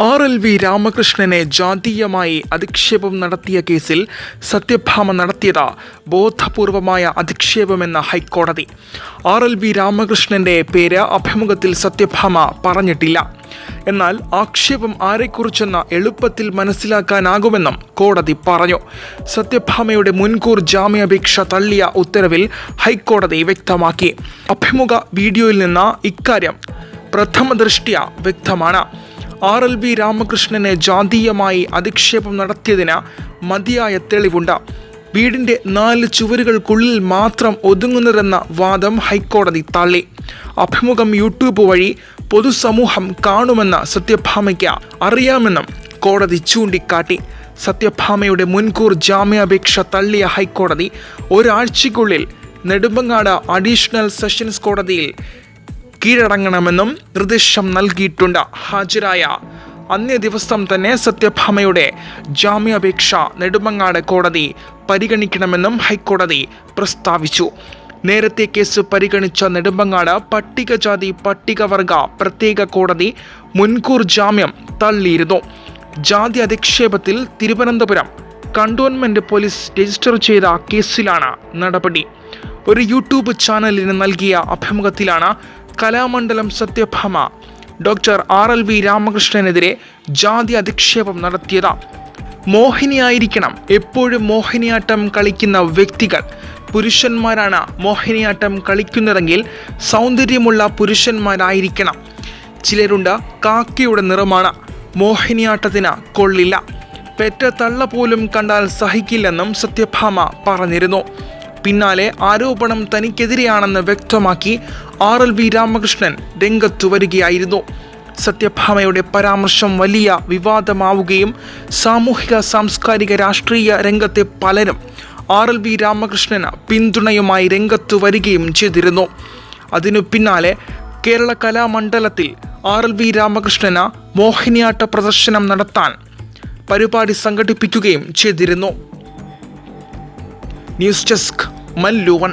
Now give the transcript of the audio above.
R L V രാമകൃഷ്ണനെ ജാതീയമായി അധിക്ഷേപം നടത്തിയ കേസിൽ സത്യഭാമ നടത്തിയത് ബോധപൂർവമായ അധിക്ഷേപമെന്ന ഹൈക്കോടതി. ആർ എൽ വി രാമകൃഷ്ണന്റെ പേര് അഭിമുഖത്തിൽ സത്യഭാമ പറഞ്ഞിട്ടില്ല. എന്നാൽ ആക്ഷേപം ആരെക്കുറിച്ചെന്ന എളുപ്പത്തിൽ മനസ്സിലാക്കാനാകുമെന്നും കോടതി പറഞ്ഞു. സത്യഭാമയുടെ മുൻകൂർ ജാമ്യാപേക്ഷ തള്ളിയ ഉത്തരവിൽ ഹൈക്കോടതി വ്യക്തമാക്കി. അഭിമുഖ വീഡിയോയിൽ നിന്ന് ഇക്കാര്യം പ്രഥമ ദൃഷ്ട്യ വ്യക്തമാണ്. ആർ എൽ വി രാമകൃഷ്ണന് ജാതീയമായി അധിക്ഷേപം നടത്തിയതിന് മതിയായ തെളിവുണ്ട്. വീടിന്റെ നാല് ചുവരുകൾക്കുള്ളിൽ മാത്രം ഒതുങ്ങുന്നതെന്ന വാദം ഹൈക്കോടതി തള്ളി. അഭിമുഖം യൂട്യൂബ് വഴി പൊതുസമൂഹം കാണുമെന്ന സത്യഭാമയ്ക്ക് അറിയാമെന്നും കോടതി ചൂണ്ടിക്കാട്ടി. സത്യഭാമയുടെ മുൻകൂർ ജാമ്യാപേക്ഷ തള്ളിയ ഹൈക്കോടതി ഒരാഴ്ചയ്ക്കുള്ളിൽ നെടുമ്പങ്ങാട് അഡീഷണൽ സെഷൻസ് കോടതിയിൽ കീഴടങ്ങണമെന്നും നിർദ്ദേശം നൽകിയിട്ടുണ്ട്. ഹാജരായ അന്നേ ദിവസം തന്നെ സത്യഭാമയുടെ ജാമ്യാപേക്ഷ നെടുമങ്ങാട് കോടതി പരിഗണിക്കണമെന്നും ഹൈക്കോടതി പ്രസ്താവിച്ചു. നേരത്തെ കേസ് പരിഗണിച്ച നെടുമ്പങ്ങാട് പട്ടികജാതി പട്ടികവർഗ പ്രത്യേക കോടതി മുൻകൂർ ജാമ്യം തള്ളിയിരുന്നു. ജാതി അധിക്ഷേപത്തിൽ തിരുവനന്തപുരം കണ്ടോൺമെന്റ് പോലീസ് രജിസ്റ്റർ ചെയ്ത കേസിലാണ് നടപടി. ഒരു യൂട്യൂബ് ചാനലിന് നൽകിയ അഭിമുഖത്തിലാണ് Kalamandalam Sathyabhama. Doctor R L V രാമകൃഷ്ണനെതിരെ ജാതി അധിക്ഷേപം നടത്തിയത്. മോഹിനിയായിരിക്കണം. എപ്പോഴും മോഹിനിയാട്ടം കളിക്കുന്ന വ്യക്തികൾ. പുരുഷന്മാരാണ് മോഹിനിയാട്ടം കളിക്കുന്നതെങ്കിൽ സൗന്ദര്യമുള്ള പുരുഷന്മാരായിരിക്കണം. ചിലരുണ്ട് കാക്കയുടെ നിറമാണ്. മോഹിനിയാട്ടത്തിന് കൊള്ളില്ല. പെറ്റ തള്ള പോലും കണ്ടാൽ സഹിക്കില്ലെന്നും സത്യഭാമ പറഞ്ഞിരുന്നു. പിന്നാലെ ആരോപണം തനിക്കെതിരെയാണെന്ന് വ്യക്തമാക്കി ആർ എൽ വി രാമകൃഷ്ണൻ രംഗത്തു വരികയായിരുന്നു. സത്യഭാമയുടെ പരാമർശം വലിയ വിവാദമാവുകയും സാമൂഹിക സാംസ്കാരിക രാഷ്ട്രീയ രംഗത്തെ പലരും ആർ എൽ വി രാമകൃഷ്ണന് പിന്തുണയുമായി രംഗത്തു വരികയും ചെയ്തിരുന്നു. അതിനു പിന്നാലെ കേരള കലാമണ്ഡലത്തിൽ ആർ എൽ വി രാമകൃഷ്ണന് മോഹിനിയാട്ട പ്രദർശനം നടത്താൻ പരിപാടി സംഘടിപ്പിക്കുകയും ചെയ്തിരുന്നു. News desk മല്ലൂവൺ